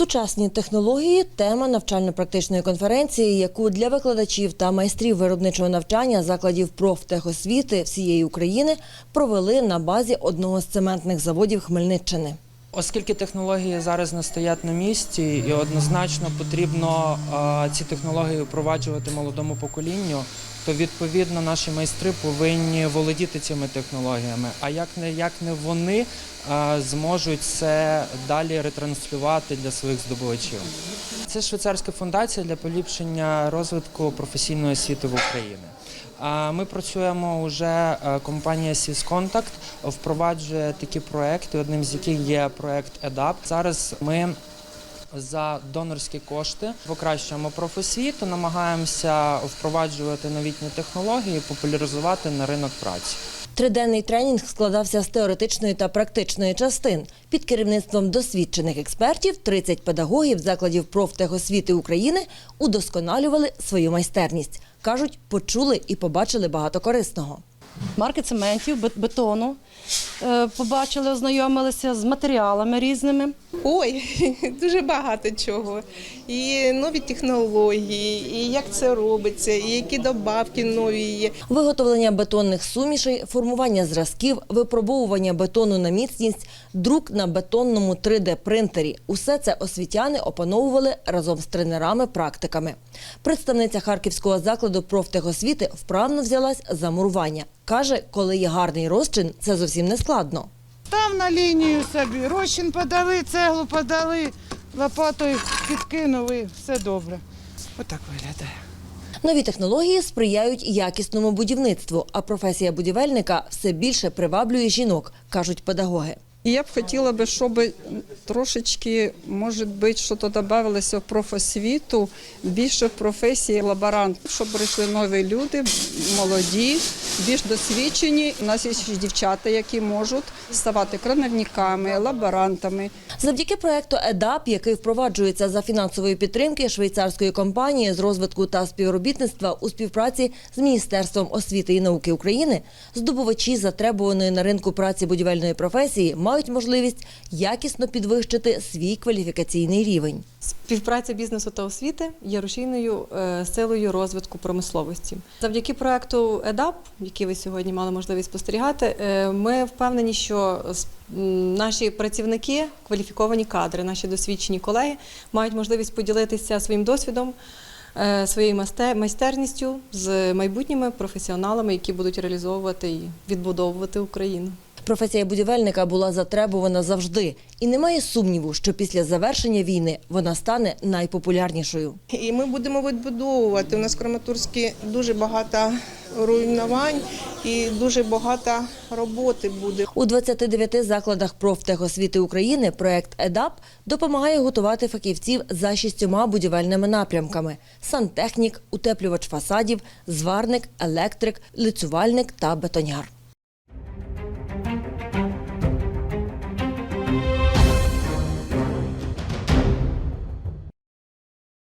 Сучасні технології тема навчально-практичної конференції, яку для викладачів та майстрів виробничого навчання закладів профтехосвіти всієї України провели на базі одного з цементних заводів Хмельниччини. Оскільки технології зараз не стоять на місці, і однозначно потрібно ці технології впроваджувати молодому поколінню, то відповідно наші майстри повинні володіти цими технологіями. А як не як не вони е, зможуть це далі ретранслювати для своїх здобувачів? Це швейцарська фундація для поліпшення розвитку професійної освіти в Україні. Ми працюємо вже е, компанія Сісконтакт впроваджує такі проекти, одним з яких є проект EDAP. Зараз ми за донорські кошти покращуємо профосвіту, намагаємося впроваджувати новітні технології, популяризувати на ринок праці. Триденний тренінг складався з теоретичної та практичної частин. Під керівництвом досвідчених експертів 30 педагогів закладів профтехосвіти України удосконалювали свою майстерність. Кажуть, почули і побачили багато корисного. Марки цементів, бетону. Е, Побачили, ознайомилися з матеріалами різними. Ой, дуже багато чого. І нові технології, і як це робиться, і які добавки нові є. Виготовлення бетонних сумішей, формування зразків, випробовування бетону на міцність, друк на бетонному 3D-принтері – усе це освітяни опановували разом з тренерами-практиками. Представниця Харківського закладу профтехосвіти вправно взялась за мурування. Каже, коли є гарний розчин, це зовсім не складно. Став на лінію собі, розчин подали, цеглу подали, лопатою підкинули, все добре. Отак виглядає. Нові технології сприяють якісному будівництву, а професія будівельника все більше приваблює жінок, кажуть педагоги. І я б хотіла би, щоб трошечки, може бути, що то додавалося в профосвіту, більше в професії лаборант, щоб прийшли нові люди, молоді, більш досвідчені. У нас є ще дівчата, які можуть ставати крановниками, лаборантами. Завдяки проекту ЕДАП, який впроваджується за фінансової підтримки швейцарської компанії з розвитку та співробітництва у співпраці з Міністерством освіти і науки України, здобувачі затребуваної на ринку праці будівельної професії мають можливість якісно підвищити свій кваліфікаційний рівень. Співпраця бізнесу та освіти є рушійною е, силою розвитку промисловості. Завдяки проекту ЕДАП, який ви сьогодні мали можливість спостерігати, е, ми впевнені, що наші працівники, кваліфіковані кадри, наші досвідчені колеги мають можливість поділитися своїм досвідом. е, Своєю майстерністю з майбутніми професіоналами, які будуть реалізовувати і відбудовувати Україну. Професія будівельника була затребувана завжди, і немає сумніву, що після завершення війни вона стане найпопулярнішою. І ми будемо відбудовувати. У нас в Краматорську дуже багато руйнувань і дуже багато роботи буде. У 29 закладах профтехосвіти України проект ЕДАП допомагає готувати фахівців за шістьома будівельними напрямками: сантехнік, утеплювач фасадів, зварник, електрик, лицювальник та бетоняр.